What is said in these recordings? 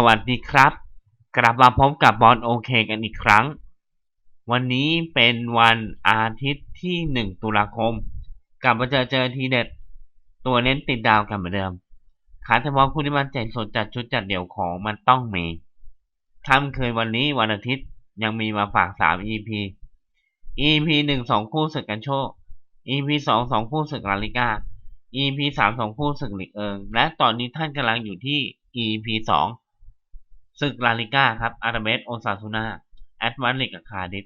สวัสดีครับ กลับมาพบกับบอลโอเคกันอีกครั้ง วันนี้เป็นวันอาทิตย์ที่ 1 ตุลาคม กลับมาเจอเจอทีเด็ด ตัวเน้นติดดาวกันเหมือนเดิมขาเฉพาะผู้ที่มันใจสดจัดชุดจัดเดี่ยวของมันต้องมีค่ำคืนวันนี้วันอาทิตย์ยังมีมาฝาก 3 EP EP 1 2 คู่ศึกกันโชค EP 2 2 คู่ศึกลาลิก้า EP 3 2 คู่ศึกหลีกเอิง และตอนนี้ท่านกำลังอยู่ที่ EP 2 ศึกลาลิก้าครับอาราเบสโอซาซูนาแอดวันลิกกับคาดิฟ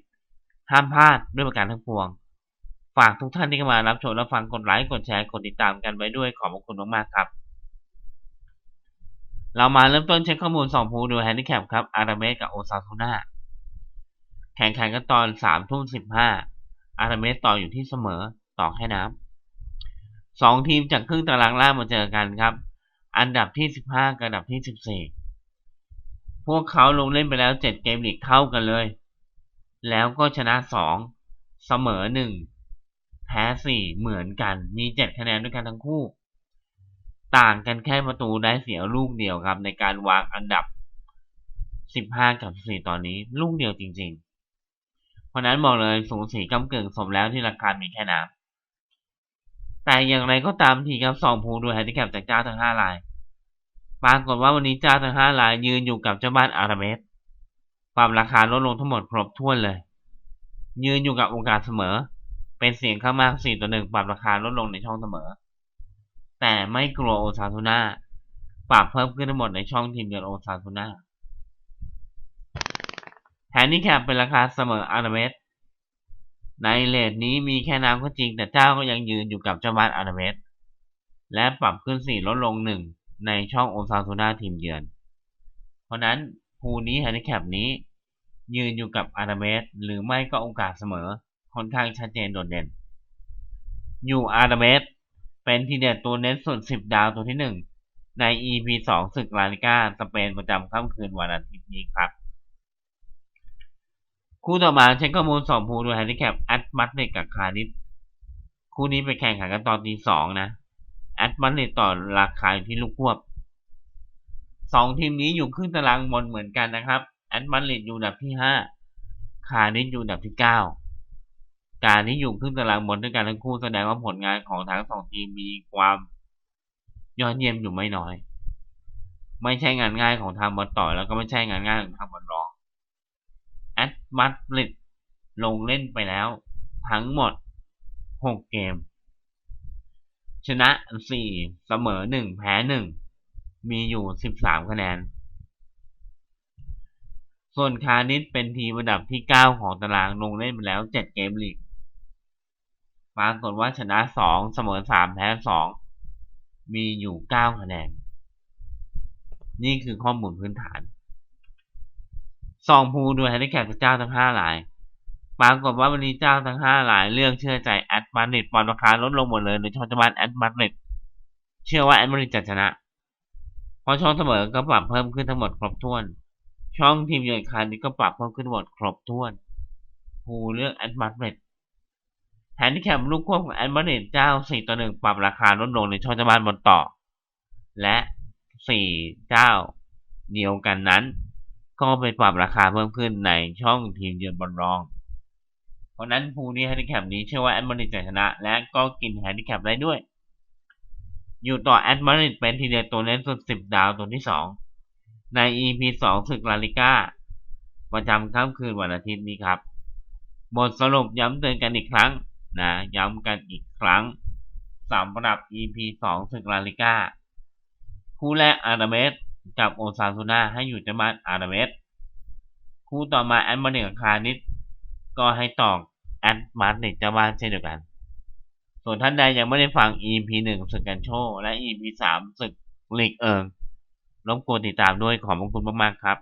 ห้ามพลาดด้วยประการทั้งปวง ฝากทุกท่านที่เข้ามารับชมและฟังกดไลค์กดแชร์กดติดตามกันไว้ด้วยขอบคุณมากๆครับ เรามาเริ่มต้นเช็คข้อมูลสองภูดูแฮนดิแคปครับอาราเบสกับโอซาซูนาแข่งขันกันตอนสามทุ่มสิบห้าอาราเบสต่ออยู่ที่เสมอต่อแค่น้ำสองทีมจากครึ่งตารางล่างมาเจอกันครับ อันดับที่สิบห้ากับอันดับที่สิบสี่ พวกเขาลงเล่นไปแล้วเจ็ดเกมลีกเท่ากันเลย แล้วก็ชนะสองเสมอหนึ่งแพ้สี่เหมือนกัน มีเจ็ดคะแนนด้วยกันทั้งคู่ ต่างกันแค่ประตูได้เสียลูกเดียวครับ ในการวางอันดับ15กับ4ตอนนี้ ลูกเดียวจริง ๆ เพราะนั้นบอกเลยสูงสีกำเกิงสมแล้วที่ราคามีแค่น้ำแต่อย่างไรก็ตามทีครับสองภูดูแฮนดิแคปจากเจ้าทั้ง5ราย ปรากฏว่าวันนี้เจ้าทั้ง5รายยืนอยู่กับเจ้าบ้านอาราเบสปรับราคาลดลงทั้งหมดครบถ้วนเลย ยืนอยู่กับโอกาสเสมอ เป็นเสียงข้างมาก4ต่อ1ปรับราคาลดลงในช่องเสมอ แต่ไม่กลัวโอซาซูน่าปรับเพิ่มขึ้นทั้งหมดในช่องทีมเยือนโอซาซูน่าแฮนดิแคปเป็นราคาเสมออาราเบสในเลทนี้มีแค่น้ำก็จริงแต่เจ้าก็ยังยืนอยู่กับเจ้าบ้านอาราเบสและปรับขึ้น4ลดลง1 ในช่องโอซาซูน่าทีมเยือน เพราะนั้นภูนี้แฮนดิแคปนี้ ยืนอยู่กับอาราเบสหรือไม่ก็โอกาสเสมอ ค่อนข้างชัดเจนโดดเด่น อยู่อาราเบสเป็นทีเด็ดตัวเน้นสุด10 ดาวตัวที่ 1 ใน EP 2ศึกลาลิก้าสเปนประจำค่ำคืนวันอาทิตย์นี้ครับ คู่ต่อมาเช็คข้อมูล2ภูโดูแฮนดิแคปแอดมัดเนกับคาร์ดิฟคู่นี้ไปแข่งขันกันตอนตี2นะ ดมัดเนต่อราคาอยู่ที่ลูกควบ2ทีมนี้อยู่ครึ่งตารางบนเหมือนกันนะครับแอดมัดเนอยู่อันดับที่5คาร์ดิฟอยู่อันดับที่9การที่อยู่ครึ่งตารางบนด้วยกันทั้งคู่แสดงว่าผลงานของทั้งสองทีมมีความยอดเยี่ยมอยู่ไม่น้อย ไม่ใช่งานง่ายของทางบอลต่อแล้วก็ไม่ใช่งานง่ายของทางบอลรองแอดมัดริดลงเล่นไปแล้ว ทั้งหมด 6 เกม ชนะ4เสมอ1แพ้1มีอยู่13คะแนน ส่วนคาร์ดิสเป็นทีมอันดับที่9ของตารางลงเล่นไปแล้ว7เกมลีกปรากฏว่าชนะ2เสมอ3แพ้2มีอยู่9คะแนน นี่คือข้อมูลพื้นฐานสองภูดูแฮนดิแคปเจ้าทั้ง5หลาย ปรากฏว่าวันนี้เจ้าทั้ง5หลายเลือกเชื่อใจแอดมาริดปอนราคาลดลงหมดเลยโดยเฉพาะจังหวัดแอดมาริดเชื่อว่าแอดมาริดจะชนะ เพราะช่องเสมอก็ปรับเพิ่มขึ้นทั้งหมดครบถ้วน ช่องทีมเยือนคาร์ดิก็ปรับเพิ่มขึ้นหมดครบถ้วนภูเลือกแอดมาริดแฮนดิแคปลูกควบของแอดมาริดเจ้า4ต่อ1ปรับราคาลดลงในช่องจังหวัดบนต่อ และ4เจ้าเดียวกันนั้น ก็ไปปรับราคาเพิ่มขึ้นในช่องทีมเยือนบอลรอง เพราะนั้นภูนี้แฮนดิแคปนี้เชื่อว่าแอดมาริดจะชนะ และก็กินแฮนดิแคปได้ด้วย อยู่ต่อแอดมาริดเป็นทีเด็ดตัวเน้นสุด 10 ดาวตัวที่ 2 ใน EP 2ศึกลาลิก้า ประจำค่ำคืนวันอาทิตย์นี้ครับบทสรุปย้ำเตือนกันอีกครั้งนะย้ำกันอีกครั้งสำหรับ EP 2ศึกลาลิก้า คู่แรกอาราเบสกับโอซาซูนาให้อยู่จังหวัดอาราเบสคู่ต่อมาแอดมาริกับคานิส ก็ให้ตอกแอดมาริดจังหวัดเช่นเดียวกัน ส่วนท่านใดยังไม่ได้ฟัง EP 1ศึกกันโชว์และ EP 3ศึกลีกเอิงรบกวนติดตามด้วยขอบคุณมากๆครับ